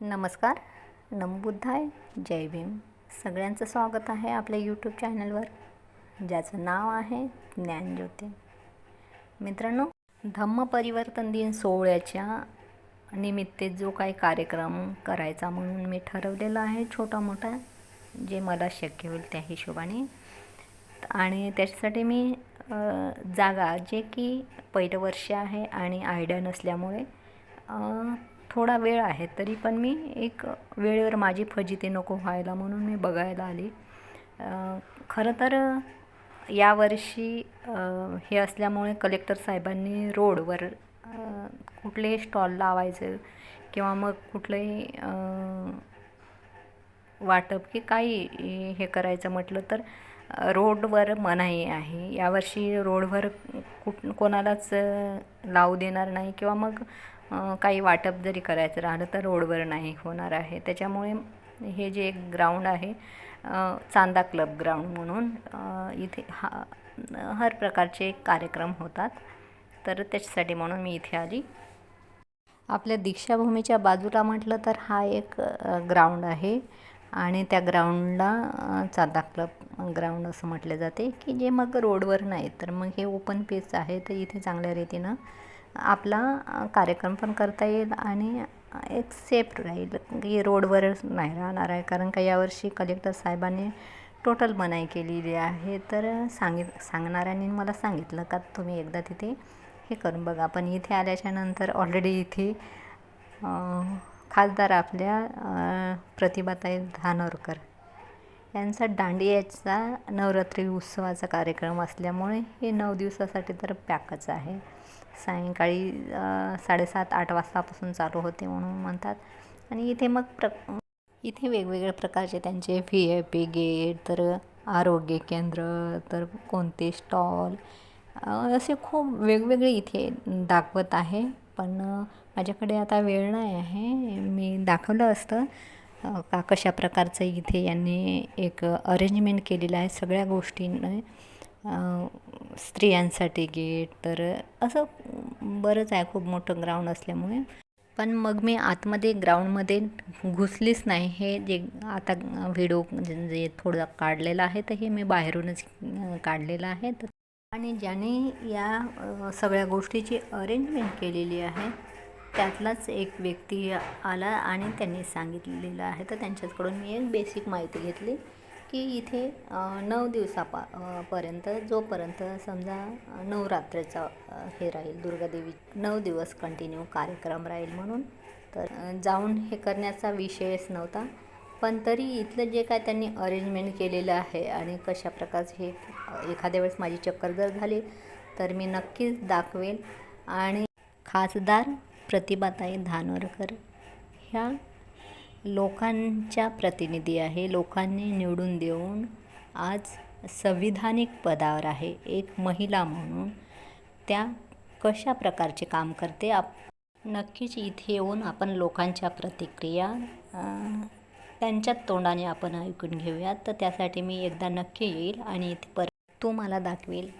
नमस्कार. नमबुद्धाय. जय भीम. सगळ्यांचं स्वागत आहे आपल्या यूट्यूब चॅनलवर ज्याचं नाव आहे ज्ञानज्योती. मित्रांनो धम्म परिवर्तन दिन सोहळ्याच्या निमित्त जो काही कार्यक्रम करायचा म्हणून मी ठरवलेला आहे छोटा मोठा जे मला शक्य होईल त्या हिशोबाने. आणि त्याच्यासाठी मी जागा जे की पहिलं वर्ष आहे आणि आयडिया नसल्यामुळे थोडा वेळ आहे तरी पण मी एक वेळेवर माझी फजिती नको व्हायला म्हणून मी बघायला आली. खरं तर यावर्षी हे असल्यामुळे कलेक्टर साहेबांनी रोडवर कुठलेही स्टॉल लावायचं किंवा मग कुठलंही वाटप की काही हे करायचं म्हटलं तर रोडवर मनाई आहे. यावर्षी रोडवर कुठ कोणालाच लावू देणार नाही किंवा मग काही वाटप जरी करायचं राहिलं तर रोडवर नाही होणार आहे. त्याच्यामुळे हे जे एक ग्राउंड आहे चांदा क्लब ग्राउंड म्हणून इथे हा हर प्रकारचे कार्यक्रम होतात. तर त्याच्यासाठी म्हणून मी इथे आली. आपल्या दीक्षाभूमीच्या बाजूला म्हटलं तर हा एक ग्राउंड आहे. आणि त्या ग्राउंडला चांदा क्लब ग्राउंड असं म्हटले जाते. की जे मग रोडवर नाही तर मग हे ओपन पेस आहे. तर इथे चांगल्या रीतीनं आपला कार्यक्रम पण करता येईल आणि एक सेफ राहील. की रोडवर नाही राहणार आहे. कारण का यावर्षी कलेक्टर साहेबांनी टोटल मनाई केलेली आहे. तर सांगित सांगणाऱ्यांनी मला सांगितलं का तुम्ही एकदा तिथे हे करून बघा. पण इथे आल्याच्यानंतर ऑलरेडी इथे खासदार आपल्या प्रतिभाताई धानोरकर यांचा दांडियाचा नवरात्री उत्सवाचा कार्यक्रम असल्यामुळे हे नऊ दिवसासाठी तर पॅकच आहे. सायंकाळी साडेसात आठ वाजतापासून चालू होते म्हणून म्हणतात. आणि इथे मग प्र इथे वेगवेगळ्या प्रकारचे त्यांचे व्ही आय पी गेट तर आरोग्य केंद्र तर कोणते स्टॉल असे खूप वेगवेगळे इथे दाखवत आहे. पण माझ्याकडे आता वेळ नाही आहे. मी दाखवलं असतं का कशा प्रकारचं इथे यांनी एक अरेंजमेंट केलेलं आहे सगळ्या गोष्टींनी. स्त्रियांसाठी गेट तर असं बरंच आहे खूप मोठं ग्राउंड असल्यामुळे. पण मग मी आतमध्ये ग्राउंडमध्ये घुसलीच नाही. हे जे आता व्हिडिओ जे थोडं काढलेलं आहे तर हे मी बाहेरूनच काढलेलं आहे. तर आणि ज्याने या सगळ्या गोष्टीची अरेंजमेंट केलेली आहे त्यातलाच एक व्यक्ती आला आणि त्यांनी सांगितलेलं आहे. तर त्यांच्याकडून मी एक बेसिक माहिती घेतली. की इथे नऊ दिवसापा पर्यंत जोपर्यंत समजा नवरात्रीचा हे राहील दुर्गादेवी नऊ दिवस कंटिन्यू कार्यक्रम राहील म्हणून तर जाऊन हे करण्याचा विषयच नव्हता. पण तरी इथलं जे काय त्यांनी अरेंजमेंट केलेलं आहे आणि कशा प्रकारचे हे एखाद्या वेळेस माझी चक्कर जर झाली तर मी नक्कीच दाखवेल आणि खासदार प्रतिभाताई धानोरकर ह्या लोकांच्या प्रतिनिधी आहे. लोकांनी निवडून देऊन आज संविधानिक पदावर आहे. एक महिला म्हणून त्या कशा प्रकारचे काम करते? आप नक्कीच इथे येऊन आपण लोकांच्या प्रतिक्रिया अं, त्यांच्याच तोंडाने आपण ऐकून घेऊयात. तर त्यासाठी मी एकदा नक्की येईल आणि इथे परत तुम्हाला दाखवेल.